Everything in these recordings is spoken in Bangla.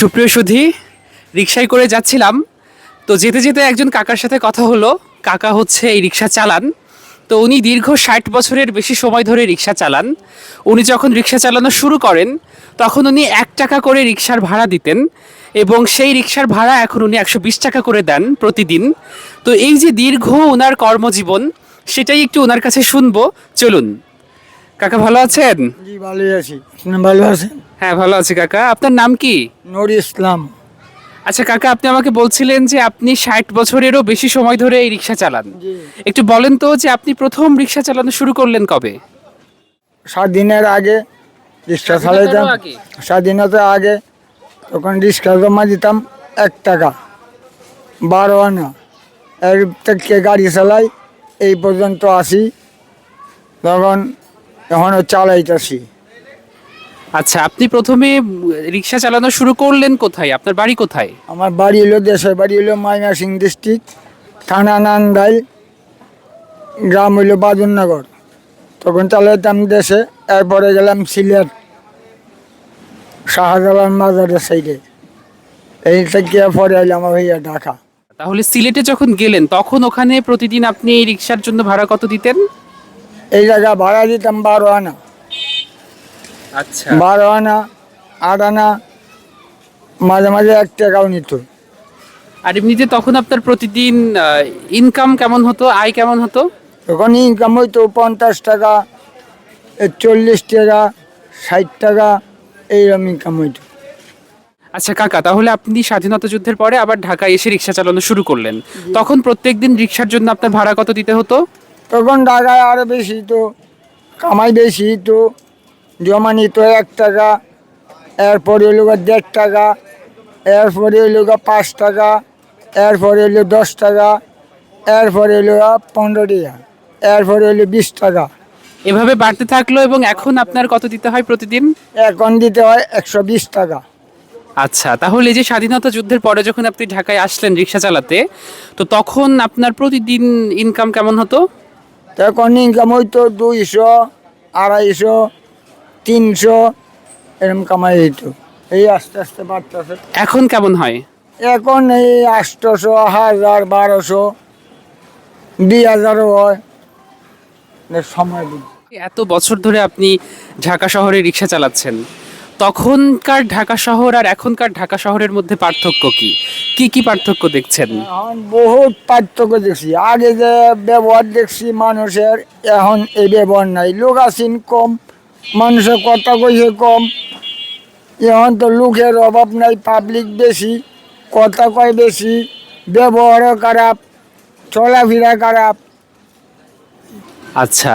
সুপ্রিয় সুধি রিক্সায় করে যাচ্ছিলাম। তো যেতে যেতে একজন কাকার সাথে কথা হলো। কাকা হচ্ছে এই রিক্সা চালান। তো উনি দীর্ঘ ষাট বছরের বেশি সময় ধরে রিক্সা চালান। উনি যখন রিক্সা চালানো শুরু করেন, তখন উনি এক টাকা করে রিক্সার ভাড়া দিতেন এবং সেই রিক্সার ভাড়া এখন উনি একশো বিশ টাকা করে দেন প্রতিদিন। তো এই যে দীর্ঘ ওনার কর্মজীবন, সেটাই একটু ওনার কাছে শুনব। চলুন। কাকা ভালো আছেন? আছি। ভালো আছেন? হ্যাঁ ভালো আছি কাকা। আপনার নাম কি? নুর ইসলাম। আচ্ছা কাকা আপনি আমাকে বলছিলেন যে আপনি ষাট বছরেরও বেশি সময় ধরে এই রিক্সা চালান। জি। একটু বলেন তো যে আপনি প্রথম রিক্সা চালানো শুরু করলেন কবে? স্বাধীনের আগে রিক্সা চালাইতাম। আগে? স্বাধীনতার আগে তখন রিক্সা জমা দিতাম এক টাকা বারো আনা। এর থেকে গাড়ি চালাই এই পর্যন্ত আসি তখন এখনও চালাইতেছি। আচ্ছা আপনি প্রথমে রিক্সা চালানো শুরু করলেন কোথায়? আপনার বাড়ি কোথায়? আমার বাড়ি হলো দেশের বাড়ি হলো ময়নাসিং ডিস্ট্রিক্ট থানা নান্দাইল গ্রাম হইল বাজুননগর তখন চালাইতাম দেশে এরপরে গেলাম সিলেট শাহজালাল মাজারের সাইডে। এই থেকে পরে এলাম ভাইয়া ঢাকা। তাহলে সিলেটে যখন গেলেন তখন ওখানে প্রতিদিন আপনি এই রিক্সার জন্য ভাড়া কত দিতেন? এই জায়গা ভাড়া দিতাম বারো আনা। আচ্ছা। বারো আনা আট আনা মাঝে মাঝে এক টাকাও নিত। আর এমনিতে তখন আপনার প্রতিদিন ইনকাম কেমন হতো? আয় কেমন হতো? তখন ইনকাম হইতো পঞ্চাশ টাকা চল্লিশ টাকা ষাট টাকা এইরকম ইনকাম হইতো। আচ্ছা কাকা তাহলে আপনি স্বাধীনতা যুদ্ধের পরে আবার ঢাকায় এসে রিক্সা চালানো শুরু করলেন। তখন প্রত্যেকদিন রিক্সার জন্য আপনার ভাড়া কত দিতে হতো? তখন ঢাকায় আরও বেশি তো কামাই বেশি তো জমা নিত এক টাকা এরপরে গা দেড় টাকা এরপরে গা পাঁচ টাকা এরপরে হলো দশ টাকা এরপরে গা পনেরো টাকা এরপরে হলো বিশ টাকা। এভাবে বাড়তে থাকল এবং এখন আপনার কত দিতে হয় প্রতিদিন? এখন দিতে হয় একশো বিশ টাকা। আচ্ছা তাহলে এই যে স্বাধীনতা যুদ্ধের পরে যখন আপনি ঢাকায় আসলেন রিক্সা চালাতে তো তখন আপনার প্রতিদিন ইনকাম কেমন হতো? তখন ইনকাম হইতো দুইশো আড়াইশো তিনশো এরকম কামাই হইতো। এই আস্তে আস্তে বাড়তেছে। এখন কেমন হয়? এখন এই আটশোশো হাজার বারোশো দুই হাজারও হয়। সময়। এত বছর ধরে আপনি ঢাকা শহরে রিক্সা চালাচ্ছেন। তখনকার ঢাকা শহর আর এখনকার ঢাকা শহরের মধ্যে পার্থক্য কি? কি কি পার্থক্য দেখছেন? বহুত পার্থক্য দেখছি। আগে যে ব্যবহার দেখছি মানুষের এখন এই ব্যবহার নাই। লোক আছেন কম। মানুষের কথা কইছে কম। এখন তো লোকের অভাব নাই পাবলিক বেশি কথা কয় বেশি ব্যবহারও খারাপ চলাফেরা খারাপ। আচ্ছা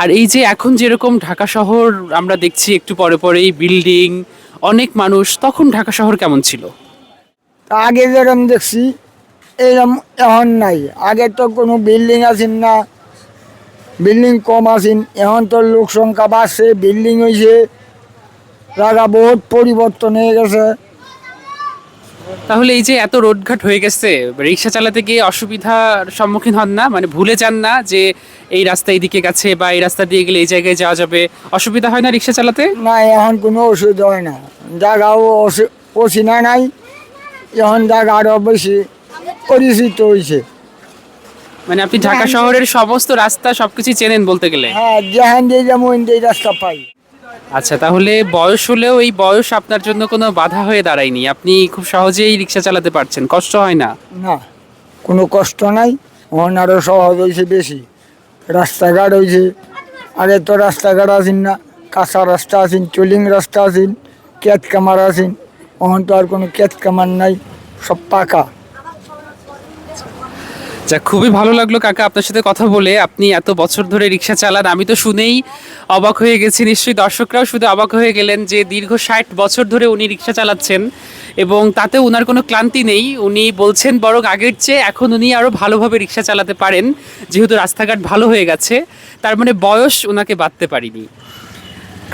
আর এই যে এখন যেরকম ঢাকা শহর আমরা দেখছি একটু পরে পরেই বিল্ডিং অনেক মানুষ তখন ঢাকা শহর কেমন ছিল? আগে যেরকম দেখছি এরকম এখন নাই। আগে তো কোনো বিল্ডিং আছেন না বিল্ডিং কম আছেন এখন তো লোক সংখ্যা বাড়ছে বিল্ডিং হয়েছে জায়গা বহুত পরিবর্তন হয়ে গেছে। তাহলে এই যে এত রোডঘাট হয়ে গেছে রিক্সা চালাতে গিয়ে অসুবিধার সম্মুখীন হন না? মানে ভুলে যান না যে এই রাস্তা এইদিকে গেছে বা এই রাস্তা দিয়ে গেলে এই জায়গায় যাওয়া যাবে? অসুবিধা হয় না রিক্সা চালাতে? না এখন কোনো অসুবিধা হয় না। জায়গাও অসু- অচিনা নাই। এখন জায়গা আরও বেশি পরিচিত হয়েছে মানে আপনি ঢাকা শহরের সমস্ত রাস্তা সবকিছু চেনেন বলতে গেলে। হ্যাঁ যেখান দিয়ে যেমন এই রাস্তা পাই। আচ্ছা তাহলে বয়স হলেও এই বয়স আপনার জন্য কোনো বাধা হয়ে দাঁড়ায়নি? আপনি খুব সহজেই রিক্সা চালাতে পারছেন কষ্ট হয় না? না কোনো কষ্ট নাই আরও সহজ হয়েছে বেশি। রাস্তাঘাট হয়েছে আগে তো রাস্তাঘাট আসেন না কাঁচা রাস্তা আছেন চলিং রাস্তা আছেন কেত কামার আছেন এখন তো আর কোনো কেত কামার নাই সব পাকা। যা খুবই ভালো লাগল কাকা আপনার সাথে কথা বলে। আপনি এত বছর ধরে রিক্সা চালান, আমি তো শুনেই অবাক হয়ে গেছি। নিশ্চয়ই দর্শকরাও শুধু অবাক হয়ে গেলেন যে দীর্ঘ ষাট বছর ধরে উনি রিক্সা চালাচ্ছেন এবং তাতে ওনার কোনো ক্লান্তি নেই। উনি বলছেন, বরং আগের চেয়ে এখন উনি আরও ভালোভাবে রিক্সা চালাতে পারেন, যেহেতু রাস্তাঘাট ভালো হয়ে গেছে। তার মানে বয়স ওনাকে বাঁধতে পারিনি।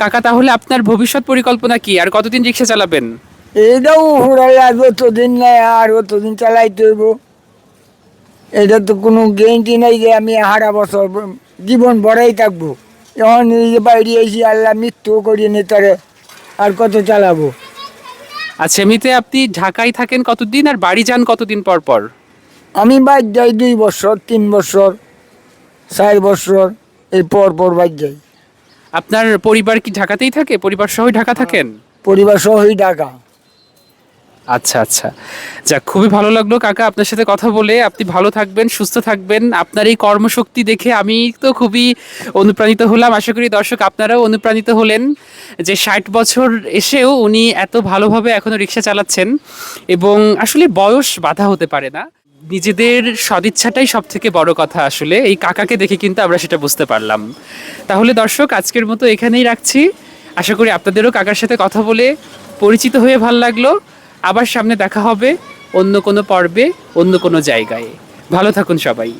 কাকা, তাহলে আপনার ভবিষ্যৎ পরিকল্পনা কি? আর কতদিন রিক্সা চালাবেন? এইটাও হুড়াইয়া যতদিন নেই আর অতদিন চালাইতে হইব। এটা তো কোনো গ্যারেন্টি নাই যে আমি হারা বছর জীবন বড়াই থাকব। এখন এই যে বাইরে এসে আল্লাহ মৃত্যু করিয়ে নিতারে আর কত চালাবো? আচ্ছা এমনিতে আপনি ঢাকায় থাকেন কতদিন আর বাড়ি যান কতদিন পর পর? আমি বাইর যাই দুই বছর তিন বছর চার বছর এই পর পর বাইর যাই। আপনার পরিবার কি ঢাকাতেই থাকে? পরিবার সহ ঢাকা থাকেন? পরিবার সহই ঢাকা। আচ্ছা আচ্ছা। যাক, খুবই ভালো লাগল কাকা আপনার সাথে কথা বলে। আপনি ভালো থাকবেন, সুস্থ থাকবেন। আপনার এই কর্মশক্তি দেখে আমি তো খুবই অনুপ্রাণিত হলাম। আশা করি দর্শক আপনারাও অনুপ্রাণিত হলেন যে ষাট বছর এসেও উনি এত ভালোভাবে এখনও রিক্সা চালাচ্ছেন এবং আসলে বয়স বাধা হতে পারে না। নিজেদের সদিচ্ছাটাই সব থেকে বড় কথা আসলে। এই কাকাকে দেখে কিন্তু আমরা সেটা বুঝতে পারলাম। তাহলে দর্শক, আজকের মতো এখানেই রাখছি। আশা করি আপনাদেরও কাকার সাথে কথা বলে পরিচিত হয়ে ভালো লাগল। আবার সামনে দেখা হবে অন্য কোনো পর্বে অন্য কোনো জায়গায়। ভালো থাকুন সবাই।